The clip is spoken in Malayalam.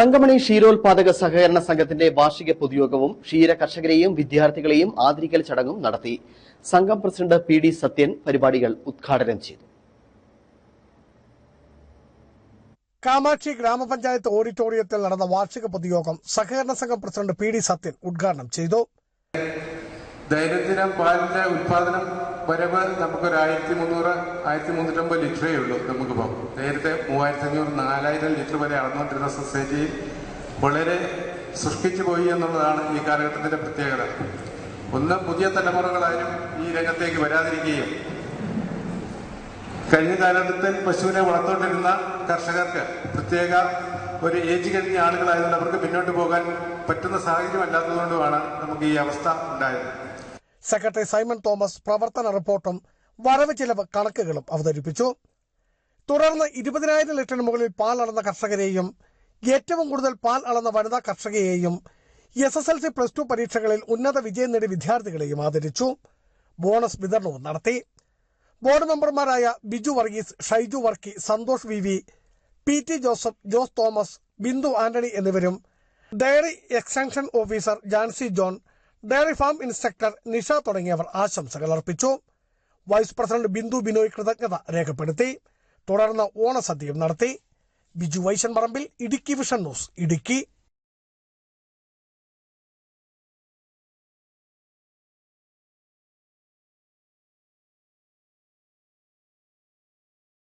തങ്കമണി ക്ഷീരോത്പാദക സഹകരണ സംഘത്തിന്റെ വാർഷിക പൊതുയോഗവും ക്ഷീര കർഷകരെയും വിദ്യാർത്ഥികളെയും ആദരിക്കൽ ചടങ്ങും നടത്തി സംഘം പ്രസിഡന്റ് പി ഡി സത്യൻ പരിപാടികൾ ഉദ്ഘാടനം ചെയ്തു. കാമാക്ഷി ഗ്രാമപഞ്ചായത്ത് ഓഡിറ്റോറിയത്തിൽ നടന്ന വാർഷിക പൊതുയോഗം സഹകരണ സംഘം പ്രസിഡന്റ് പി ഡി സത്യൻ ഉദ്ഘാടനം ചെയ്തു. ദൈനംദിനം പാലിന്റെ ഉത്പാദനം വരവ് നമുക്കൊരു ആയിരത്തി മുന്നൂറ് ആയിരത്തി മുന്നൂറ്റമ്പത് ലിറ്ററേ ഉള്ളൂ നമുക്കിപ്പം നേരത്തെ മൂവായിരത്തി അഞ്ഞൂറ് നാലായിരം ലിറ്റർ വരെ അളന്നുകൊണ്ടിരുന്ന സൊസൈറ്റി വളരെ സൃഷ്ടിച്ചു പോയി എന്നുള്ളതാണ് ഈ കാലഘട്ടത്തിന്റെ പ്രത്യേകത. ഒന്ന് പുതിയ തലമുറകളാരും ഈ രംഗത്തേക്ക് വരാതിരിക്കുകയും കഴിഞ്ഞ കാലഘട്ടത്തിൽ പശുവിനെ വളർത്തുകൊണ്ടിരുന്ന കർഷകർക്ക് പ്രത്യേക ഒരു ഏജ് കഴിഞ്ഞ ആളുകളായതുകൊണ്ട് അവർക്ക് മുന്നോട്ട് പോകാൻ പറ്റുന്ന സാഹചര്യം അല്ലാത്തതുകൊണ്ടുമാണ് നമുക്ക് ഈ അവസ്ഥ ഉണ്ടായത്. സെക്രട്ടറി സൈമൺ തോമസ് പ്രവർത്തന റിപ്പോർട്ടും വരവ് ചെലവ് കണക്കുകളും അവതരിപ്പിച്ചു. തുടർന്ന് ഇരുപതിനായിരം ലിറ്ററിന് മുകളിൽ പാൽ അളന്ന കർഷകരെയും ഏറ്റവും കൂടുതൽ പാൽ അളന്ന വനിതാ കർഷകയെയും S S L C plus two പരീക്ഷകളിൽ ഉന്നത വിജയം നേടിയ വിദ്യാർത്ഥികളെയും ആദരിച്ചു. ബോണസ് വിതരണവും നടത്തി. ബോർഡ് മെമ്പർമാരായ Biju Varghese Shaiju Varkey Santhosh V V P T Joseph Jose Thomas Bindu Antony എന്നിവരും dairy extension officer Jancy John dairy farm inspector Nisha തുടങ്ങിയവർ ആശംസകൾ അർപ്പിച്ചു. വൈസ് പ്രസിഡന്റ് ബിന്ദു ബിനോയ് കൃതജ്ഞത രേഖപ്പെടുത്തി. തുടർന്ന് ഓണസദ്യയും നടത്തി. ബിജു വൈശൻ പറമ്പിൽ ഇടുക്കി വിഷൻ ന്യൂസ് ഇടുക്കി.